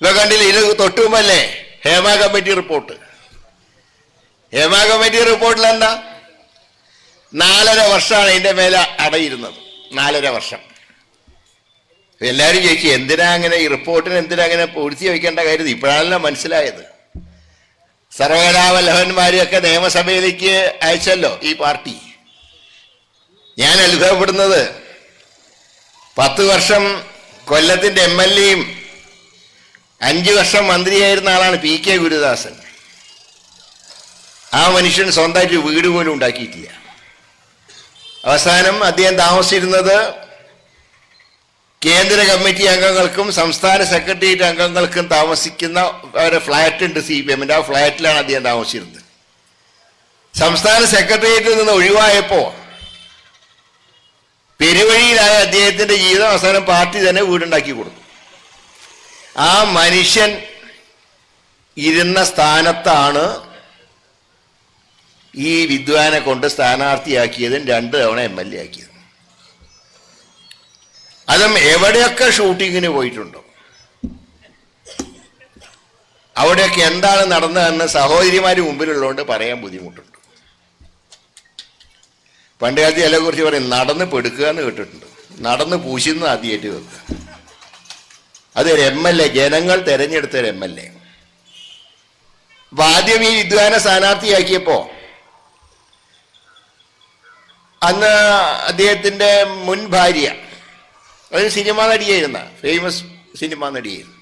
ഇപ്പൊ കണ്ടില്ല? ഇത് തൊട്ടുമല്ലേ Hema committee report. Hema committee റിപ്പോർട്ടിൽ എന്താ? നാലര വർഷമാണ് ഇതിന്റെ മേലെ അടയിരുന്നത്. നാലര വർഷം. എല്ലാവരും ചോദിച്ചു എന്തിനാ അങ്ങനെ ഈ റിപ്പോർട്ടിന് എന്തിനാ അങ്ങനെ പൂഴ്ത്തി വയ്ക്കേണ്ട കാര്യം? ഇപ്പോഴാണല്ലോ മനസ്സിലായത്. സർവകലാവല്ലഭന്മാരെയൊക്കെ നിയമസഭയിലേക്ക് അയച്ചല്ലോ ഈ പാർട്ടി. ഞാൻ അത്ഭുതപ്പെടുന്നത് പത്ത് വർഷം കൊല്ലത്തിന്റെ എം എൽ എയും അഞ്ചു വർഷം മന്ത്രിയായിരുന്ന ആളാണ് പി കെ ഗുരുദാസൻ. ആ മനുഷ്യൻ സ്വന്തമായിട്ട് വീട് പോലും ഉണ്ടാക്കിയിട്ടില്ല. അവസാനം അദ്ദേഹം താമസിച്ചിരുന്നത് കേന്ദ്ര കമ്മിറ്റി അംഗങ്ങൾക്കും സംസ്ഥാന സെക്രട്ടേറിയറ്റ് അംഗങ്ങൾക്കും താമസിക്കുന്ന അവരുടെ ഫ്ലാറ്റ് ഉണ്ട് സി പി എമ്മിന്റെ ആ ഫ്ലാറ്റിലാണ് അദ്ദേഹം താമസിച്ചിരുന്നത്. സംസ്ഥാന സെക്രട്ടേറിയറ്റിൽ നിന്ന് ഒഴിവായപ്പോൾ പെരുവഴിയിലായ അദ്ദേഹത്തിന്റെ ജീവിതം. അവസാനം പാർട്ടി തന്നെ വീടുണ്ടാക്കി കൊടുത്തു. ആ മനുഷ്യൻ ഇരുന്ന സ്ഥാനത്താണ് ഈ വിദ്വാനെ കൊണ്ട് സ്ഥാനാർത്ഥിയാക്കിയതും രണ്ട് തവണ എം എൽ എ ആക്കിയതും. അതും എവിടെയൊക്കെ ഷൂട്ടിങ്ങിന് പോയിട്ടുണ്ടോ? അവിടെയൊക്കെ എന്താണ് നടന്നതെന്ന് സഹോദരിമാര് മുമ്പിലുള്ളതുകൊണ്ട് പറയാൻ ബുദ്ധിമുട്ടുണ്ട്. പണ്ട് കാലത്ത് ചില കുറിച്ച് പറയും നടന്ന് പെടുക്കുക എന്ന് കേട്ടിട്ടുണ്ട്. നടന്ന് പൂശുന്ന ആദ്യമായിട്ട് വെക്കുക അതൊരു എം എൽ എ ജനങ്ങൾ തെരഞ്ഞെടുത്ത ഒരു എം എൽ എ അപ്പൊ ആദ്യം ഈ വിദ്വാന സ്ഥാനാർത്ഥിയാക്കിയപ്പോ അന്ന് അദ്ദേഹത്തിന്റെ മുൻ ഭാര്യ ഒരു സിനിമാ നടിയായിരുന്ന ഫേമസ് സിനിമാ നടിയായിരുന്നു.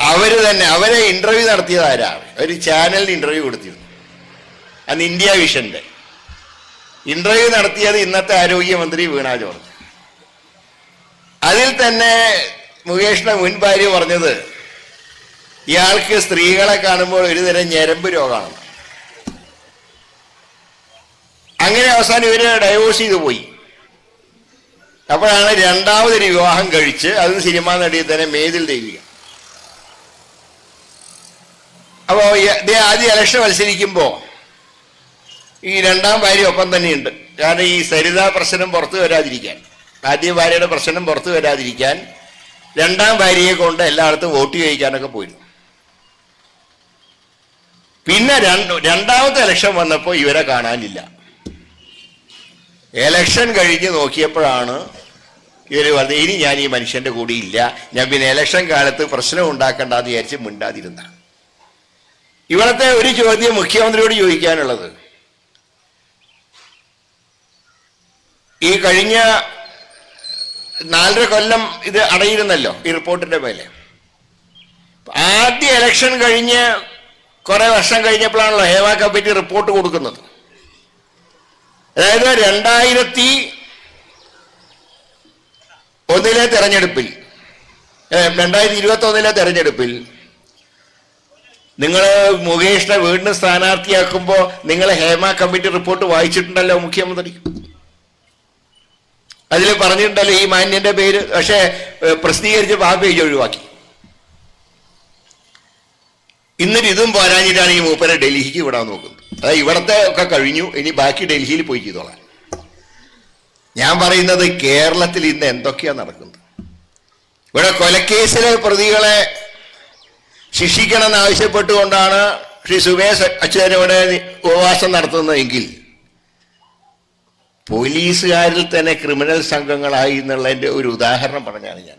അവർ തന്നെ അവരെ ഇന്റർവ്യൂ നടത്തിയത് ആരാ? ഒരു ചാനലിന് ഇന്റർവ്യൂ കൊടുത്തിരുന്നു. അന്ന് ഇന്ത്യ വിഷന്റെ. ഇന്റർവ്യൂ നടത്തിയത് ഇന്നത്തെ ആരോഗ്യമന്ത്രി വീണാ ജോർജ്. അതിൽ തന്നെ മുകേഷിന്റെ മുൻ ഭാര്യ പറഞ്ഞത് ഇയാൾക്ക് സ്ത്രീകളെ കാണുമ്പോൾ ഒരുതരം ഞരമ്പ് രോഗമാണ്. അങ്ങനെ അവസാനം ഇവർ ഡൈവോഴ്സ് ചെയ്തു പോയി. അപ്പോഴാണ് രണ്ടാമതൊരു വിവാഹം കഴിച്ച് അത് സിനിമ നടിയെ തന്നെ മേതിൽ ദേവിക. അപ്പോ ആദ്യ ഇലക്ഷൻ മത്സരിക്കുമ്പോ ഈ രണ്ടാം ഭാര്യ ഒപ്പം തന്നെയുണ്ട്. കാരണം ഈ സരിതാ പ്രശ്നം പുറത്തു വരാതിരിക്കാൻ ആദ്യ ഭാര്യയുടെ പ്രശ്നം പുറത്തു വരാതിരിക്കാൻ രണ്ടാം ഭാര്യയെ കൊണ്ട് എല്ലായിടത്തും വോട്ട് ചെയ്യിക്കാനൊക്കെ പോയിരുന്നു. പിന്നെ രണ്ട് രണ്ടാമത്തെ ഇലക്ഷൻ വന്നപ്പോൾ ഇവരെ കാണാനില്ല. എലക്ഷൻ കഴിഞ്ഞ് നോക്കിയപ്പോഴാണ് ഇവർ പറഞ്ഞത് ഇനി ഞാൻ ഈ മനുഷ്യന്റെ കൂടെ ഇല്ല. ഞാൻ പിന്നെ എലക്ഷൻ കാലത്ത് പ്രശ്നം ഉണ്ടാക്കണ്ടെന്ന് വിചാരിച്ച് മിണ്ടാതിരുന്ന. ഇവിടുത്തെ ഒരു ചോദ്യം മുഖ്യമന്ത്രിയോട് ചോദിക്കാനുള്ളത്. ഈ കഴിഞ്ഞ നാലര കൊല്ലം ഇത് അടയിരുന്നല്ലോ ഈ റിപ്പോർട്ടിന്റെ മേലെ. ആദ്യ ഇലക്ഷൻ കഴിഞ്ഞ് കുറെ വർഷം കഴിഞ്ഞപ്പോഴാണല്ലോ ഹേമ കമ്മിറ്റി റിപ്പോർട്ട് കൊടുക്കുന്നത്. അതായത് രണ്ടായിരത്തി ഒന്നിലെ തെരഞ്ഞെടുപ്പിൽ രണ്ടായിരത്തി ഇരുപത്തി ഒന്നിലെ തെരഞ്ഞെടുപ്പിൽ നിങ്ങൾ മുകേഷിനെ വീണ്ടും സ്ഥാനാർത്ഥിയാക്കുമ്പോൾ നിങ്ങൾ ഹേമ കമ്മിറ്റി റിപ്പോർട്ട് വായിച്ചിട്ടുണ്ടല്ലോ മുഖ്യമന്ത്രി. അതിൽ പറഞ്ഞിട്ടുണ്ടല്ലോ ഈ മാന്യന്റെ പേര്. പക്ഷേ പ്രസിദ്ധീകരിച്ച് പ്രസിദ്ധീകരിച്ചപ്പോൾ ആ പേജ് ഒഴിവാക്കി. ഇന്നിട്ട് ഇതും പോരാഞ്ഞിട്ടാണ് ഈ മൂപ്പരെ ഡൽഹിക്ക് വിടാൻ നോക്കുന്നത്. അതായത് ഇവിടത്തെ ഒക്കെ കഴിഞ്ഞു. ഇനി ബാക്കി ഡൽഹിയിൽ പോയി ചെയ്തോളാം. ഞാൻ പറയുന്നത് കേരളത്തിൽ ഇന്ന് എന്തൊക്കെയാ നടക്കുന്നത്? ഇവിടെ കൊലക്കേസിലെ പ്രതികളെ ശിക്ഷിക്കണമെന്ന് ആവശ്യപ്പെട്ടുകൊണ്ടാണ് ശ്രീ സുമേഷ് അച്യുതനോട് ഉപവാസം നടത്തുന്നതെങ്കിൽ പോലീസുകാരിൽ തന്നെ ക്രിമിനൽ സംഘങ്ങളായി എന്നുള്ളതിന്റെ ഒരു ഉദാഹരണം പറഞ്ഞാണ് ഞാൻ